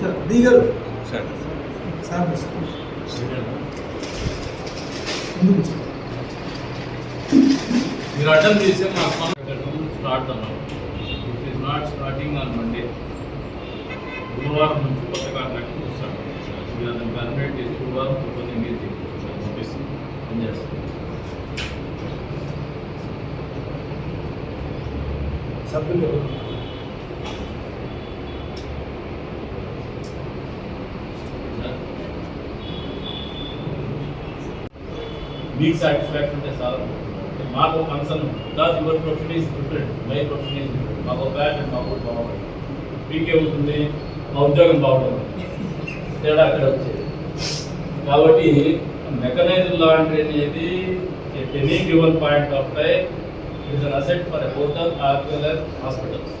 Sir దిగారు sir sir ముందుకు sir. మీరు అటెండ్ చేస్తే మా స్టార్ట్ అన్నారు it is not starting on Monday గురువారం నుంచి కొత్త కాంట్రాక్ట్ వస్తాడు మీరు అతను పర్మినెంట్ చేసి గురువారం కొత్త ఎంగేజ్ చేసి పనిచేస్తాం సభ్యులు మీకు సాటిస్ఫాక్షన్ ఉంటే చాలా మాకు concern because your profession is different my profession is different మాకు బ్యాడ్ అండ్ మాకు బాగుంటుంది మీకే ఉంటుంది మా ఉద్యోగం బాగుంటుంది. తేడా అక్కడ వచ్చేది. కాబట్టి మెకనైజ్డ్ లాండ్రీ అనేది any given point of time is an asset for hotel as well as hospitals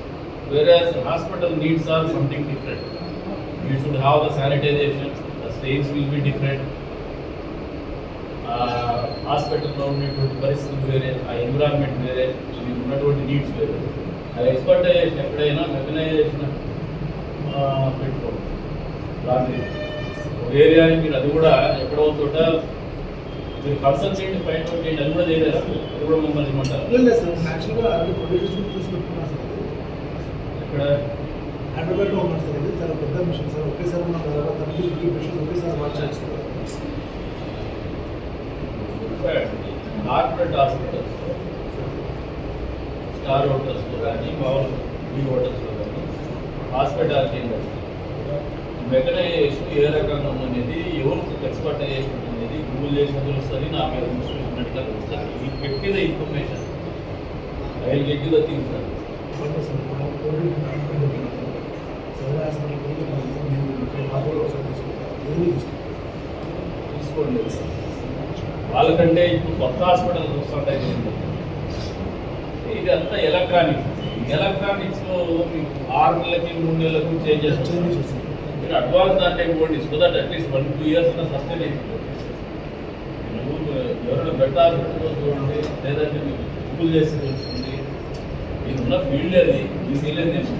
వేరే hospital needs are something different you should have the sanitization the stays will be different హాస్పిటల్లో ఉండేటువంటి పరిస్థితులు వేరే ఆ environment వేరే మీకు ఉన్నటువంటి నీడ్స్ వేరే. ఆ ఎక్స్పర్టైజేషన్ ఎప్పుడైనా మెకనైజేషన్ పెట్టుకోండి. లాంటి ఏరియాని మీరు అది కూడా ఎక్కడో చోట మీరు కన్సల్ట్ చేయండి ఫైండ్ అవుట్ చేయండి అది కూడా చేయలేరా అది కూడా మమ్మల్ని ఇమ్మంటారు? అది. ఇక్కడ హైదరాబాద్లో ఉన్నాడు సార్. ఇది చాలా పెద్ద మిషన్ సార్. ఒకేసారి మనం ఫిఫ్టీ మిషన్ ఒకేసారి వాచ్ చేస్తారు కార్పొరేట్ హాస్పిటల్స్ స్టార్ హోటల్స్లో కానీ మామూలు ఈ హోటల్స్లో కానీ హాస్పిటాలిటీ ఇండస్ట్రీ మెకనైజేషన్ ఏ రకంగా ఉందనేది ఎవరికి ఎక్స్పర్టైజేషన్ అనేది గూగుల్ చేసిన తెలుస్తుంది నా మీద చూసినట్టుగా తెలుస్తుంది ఈ పెట్టిన information I get the thing sir okay sir ఇప్పుడు కోవిడ్ నైన్టీన్ ఉంది సార్. సైరా హాస్పిటల్కి వెళ్ళి మనం నేను ఇక్కడ బాబులో ఒకసారి తీసుకుంటాను ఎదురు తీసుకుంటాను తీసుకోండి వాళ్ళకంటే ఇప్పుడు కొత్త హాస్పిటల్ చూస్తుంటాయి ఇది అంతా ఎలక్ట్రానిక్స్ ఎలక్ట్రానిక్స్లో మీకు ఆరు నెలలకి మూడు నెలలకు చేంజ్ మీరు అడ్వాన్స్ దాంట్లో ఇవ్వండి so that at least one two years sustain నువ్వు ఎవరైనా బెడ్ హాస్పిటల్లో చూడండి లేదంటే మీకు గూగుల్ చేసి తెలుస్తుంది మీరు ఉన్న ఫీల్డ్ అది ఈ ఫీల్డ్ నేను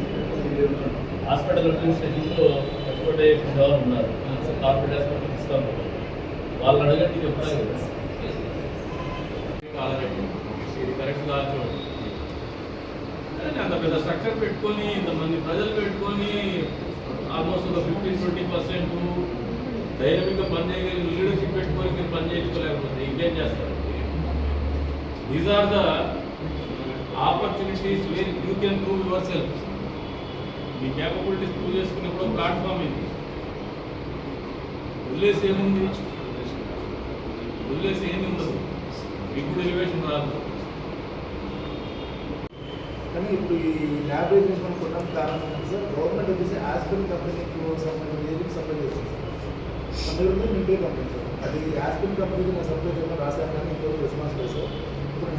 హాస్పిటల్ అడ్మినిస్ట్రేషన్లో ఎక్స్పర్టైజేషన్ ఎవరు ఉన్నారు. కార్పొరేట్ హాస్పిటల్ ఇస్తాను వాళ్ళు అడగండి చెప్తారు కదా. కాలరెడ్డి ఇది కరెక్ట్ కాదు చూడండి. అంత పెద్ద స్ట్రక్చర్ పెట్టుకొని ఇంతమంది ప్రజలు పెట్టుకొని ఆల్మోస్ట్ ఒక ఫిఫ్టీన్ ట్వంటీ పర్సెంట్ డైనమిక్గా పనిచేయగలిగిన లీడర్షిప్ పెట్టుకొని మీరు పని చేయించుకోలేకపోతే ఇంకేం చేస్తారు? These are the opportunities where you can prove your self capabilities prove చేసుకున్నప్పుడు ప్లాట్ఫామ్ ఇది. వదిలేసి ఏముంది? వదిలేసి ఏమి ఉండదు మీకు ఎలివేషన్ రాదు. కానీ ఇప్పుడు ఈ ల్యాబొరేటరీస్ మనం కొనడం కారణం సార్? గవర్నమెంట్ వచ్చేసి ఆస్పిరిన్ కంపెనీకి సంబంధించిన ఏది సప్లై చేస్తుంది సార్? ఉంది మింటే కంపెనీ సార్. అది ఆస్పిరిన్ కంపెనీకి నేను సప్లై చేయడం రాశాను కానీ ఇంకొక రెస్పాన్స్ లేదు సార్. ఇప్పుడు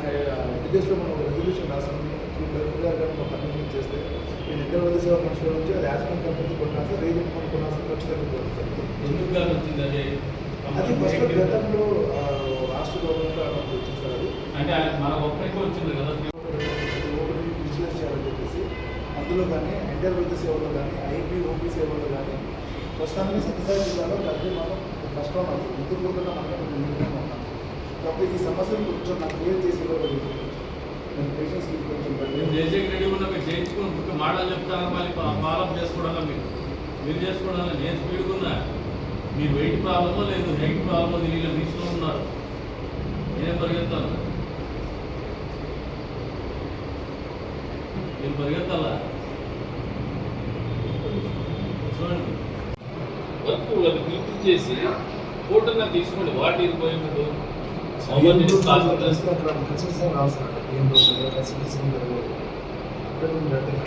ఎడ్యుకేషన్లో మనం ఒక రెజల్యూషన్ రాసుకుని కలెక్టర్ గారు కానీ కంపెనీ చేస్తే నేను వైద్య సేవ కమిషన్ నుంచి అది ఆస్పిరిన్ కంపెనీకి కొన్నాను సార్ రేజెంట్ మనం కొన్నాను సార్? ఖచ్చితంగా సార్. ఎందుకు వచ్చింది అదే? ఫస్ట్ గతంలో రాష్ట్ర గవర్నమెంట్ అంటే మన ఒక్కరికి వచ్చింది కదా. విజిలెన్స్ చేయాలని చెప్పేసి అందులో కానీ ఎంటర్ వైద్య సేవలో కానీ ఐపీ ఓపీ సేవలో కానీ ప్రస్తుతానికి సత్యసాయి జిల్లాలో ప్రతి మనం ఫస్ట్ ఎందుకు కూడా ఉన్నాం? కాబట్టి ఈ సమస్యను కొంచెం నాకు క్లియర్ చేసి ఇవ్వగలుగుతుంది నేను పేషెంట్స్కి కొంచెం మేము చేసే రెడీ ఉన్నా మీరు చేయించుకుని మాటలు చెప్తాను మళ్ళీ ఫాలోఅప్ చేసుకోవడం మీరు? మీరు చేసుకోవడం నేను స్పీడ్గా ఉన్నా. మీరు వెయిట్ ప్రాబ్లమో లేదు హెయిట్ ప్రాబ్లమో వీళ్ళ రీచ్లో ఉన్నారు. నేనే పరిగెత్తాను. నేను పరిగెత్తాలా చూడండి. వర్క్ అది క్లిక్ చేసి ఫోటోగా తీసుకోండి. వాటి పోయినట్టు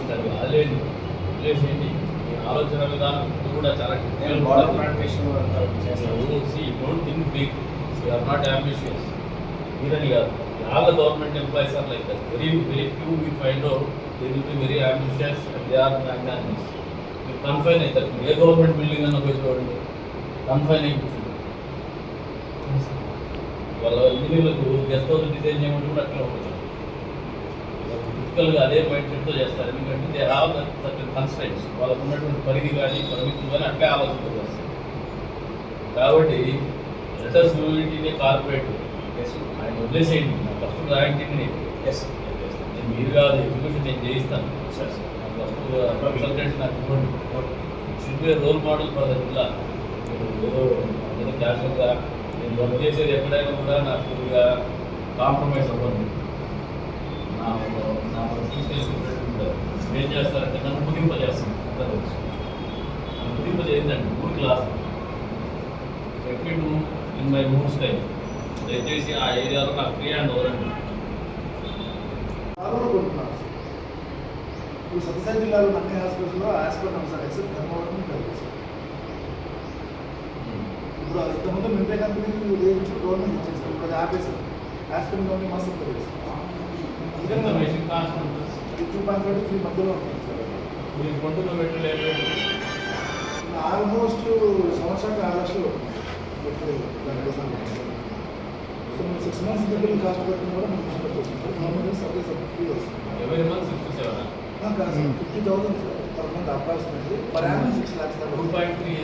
దాన్ని అదేంటి వదిలేసేయండి మీ ఆలోచన విధానం కూడా చాలా don't think big you are not ambitious మీరని కాదు. All the government employees are like that. Very, very few we find out they will be very ambitious and they are magnanimous. మీరు కన్ఫైన్ అవుతారు మీరు ఏ గవర్నమెంట్ బిల్డింగ్ అన్న పోయి చూడండి confine అయి కూర్చుంటారు వాళ్ళ ఇంజనీర్లకు గెస్ట్ హౌస్ డిజైన్ చేయమంటే కూడా అట్లా ఉంటుంది. టిపికల్గా అదే మైండ్ సెట్తో చేస్తారు. ఎందుకంటే దే హ్యావ్ సర్టన్ కన్స్టెంట్స్ వాళ్ళకు ఉన్నటువంటి పరిధి కానీ పరిమితులు కానీ అట్లే ఆలోచనతో చేస్తారు కాబట్టి లెటర్స్ యూనిటీనే కార్పొరేట్ ఆయన వదిలేసేయండి ఫస్ట్ రాయించండి ఎస్ నేను మీరు కాదు ఎడ్యుకేషన్ నేను చేయిస్తాను. సార్ కన్సల్టెంట్ నాకు ఇవ్వండి. Should be role model for the zilla మీరు ఏదో ఏదో క్యాషువల్గా నేను వర్క్ చేసేది ఎక్కడైనా కూడా నాకు కాంప్రమైజ్ అవ్వను నా నా ఏం చేస్తారంటే నన్ను ముగింపజేస్తాను ముగింపజేయండి. మూడు క్లాస్ చెప్పిట్టు ఇన్ మై మూడ్ స్టైల్ దయచేసి ఆ ఏరియాలో నాకు ఫ్రీ హ్యాండ్ కొంటున్నారు ఇప్పుడు సత్యసాయి జిల్లాలో అన్ని హాస్పిటల్లో ఆస్పిటల్ ఉంది సార్ ఎక్సెప్ట్ ధర్మవరం ఇప్పుడు ఇంతకుముందు కంపెనీ వేయించి గవర్నమెంట్ ఇచ్చేసారు ఇప్పుడు అది ఆపేసారు ఆస్పిటల్ కంపెనీ మస్తు టూ పాయింట్ ఫైవ్ త్రీ మధ్యలో ఉంటుంది సార్. మీరు కొంటున్న పెట్టలేదు ఆల్మోస్ట్ సంవత్సరానికి ఆరు లక్షలు పెట్టలేదు దానికోసం సో మీరు సిక్స్ మంత్స్ దగ్గర కాస్ట్ పెట్టిన కూడా మనం ఇష్టం వస్తుంది సార్ సప్లై సబ్సిడీ ఫ్రీ వస్తుంది ఎవరి month fifty thousand per month approximately per annum six lakhs two point three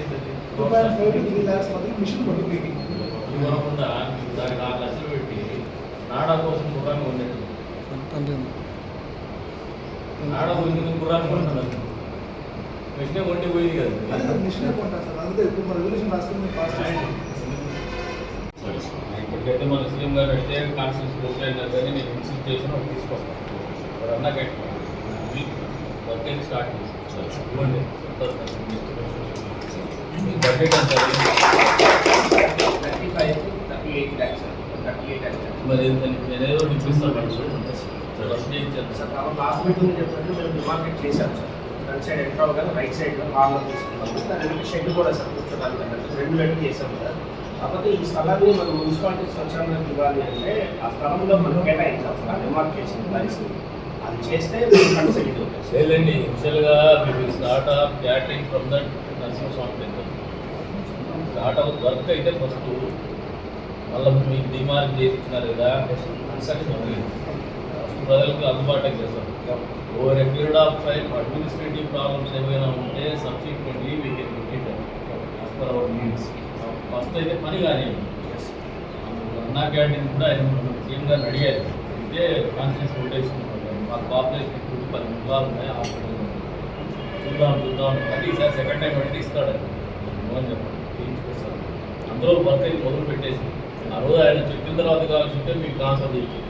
two point five to three lakhs మాత్రం మిషన్ పడుతుంది ఇవ్వకుండా దానికి ఆరు లక్షలు పెట్టి నాడా కోసం గుర్రాన్ని ఉండేది నాడా గుర్రాన్ని మిషనే కొంటే పోయింది కదా మిషనే కొంటాను సార్ అందుకే ఇప్పుడు మన రెవల్యూషన్ రాసుకుని ఫాస్ట్ ఇప్పటికైతే మన సీఎం గారు అయితే కాన్స్టిట్యూన్స్ ప్రెసిడెంట్ గారు కానీ నేను ఇన్సిస్ట్ చేసిన ఒకటి తీసుకొస్తాను అన్నా అయితే స్టార్ట్ చేసి ఇవ్వండి. బడ్జెట్ అంతా thirty five thirty eight lakhs thirty eight lakhs మరి నేను ఏదో ఇప్పిస్తాను ఫస్ట్ ఇచ్చాను సార్ లాస్ట్ మీటింగ్ చెప్పినట్టు మేము డిమార్కెట్ చేశాం సార్. ఫ్రంట్ సైడ్ ఎంటర్ అవ్వగానే రైట్ సైడ్ కార్నర్ తీసుకున్నాము దాని షెడ్ కూడా సార్ కూర్చోడానికి రెండు వెనక చేశాం సార్. కాకపోతే ఈ స్థలాన్ని మనం మున్సిపాలిటీ స్వచ్ఛందంగా ఇవ్వాలి అంటే ఆ స్థలంలో మనం కేటాయించాం సార్ డిమార్క్ చేసిన అది చేస్తే ఫండ్స్ లేదండి ఇనిషియల్గా మీకు start of catering from that Narasimhaswamy temple start of work అయితే ఫస్ట్ మళ్ళీ మీకు డిమార్క్ చేయించినారు కదా కన్స్ట్రక్షన్ అవ్వలేదు ఫస్ట్ ప్రజలకు అందుబాటులోకి చేస్తాం. Over a period of time administrative problems ఏమైనా ఉంటే subsequently we can look it per our needs first అయితే పని కానీ అన్నా క్యాంటీన్ కూడా ఆయన సీఎం గారిని అడిగారు అయితే కాన్షియస్ కొట్టేసుకుంటారు మాకు పాపులేషన్ ఇప్పుడు పది ముగ్గురు ఉన్నాయి హాస్పిటల్ చూద్దాం చూద్దాం. అది ఈసారి సెకండ్ టైం అడిగితే ఇస్తాడు అని చెప్పండి చేయించుకొస్తారు అందులో వర్క్ అయితే మొదలు పెట్టేసి ఆ రోజు ఆయన చెప్పిన తర్వాత కావాల్సి ఉంటే మీకు ట్రాన్స్ఫర్ చేయించి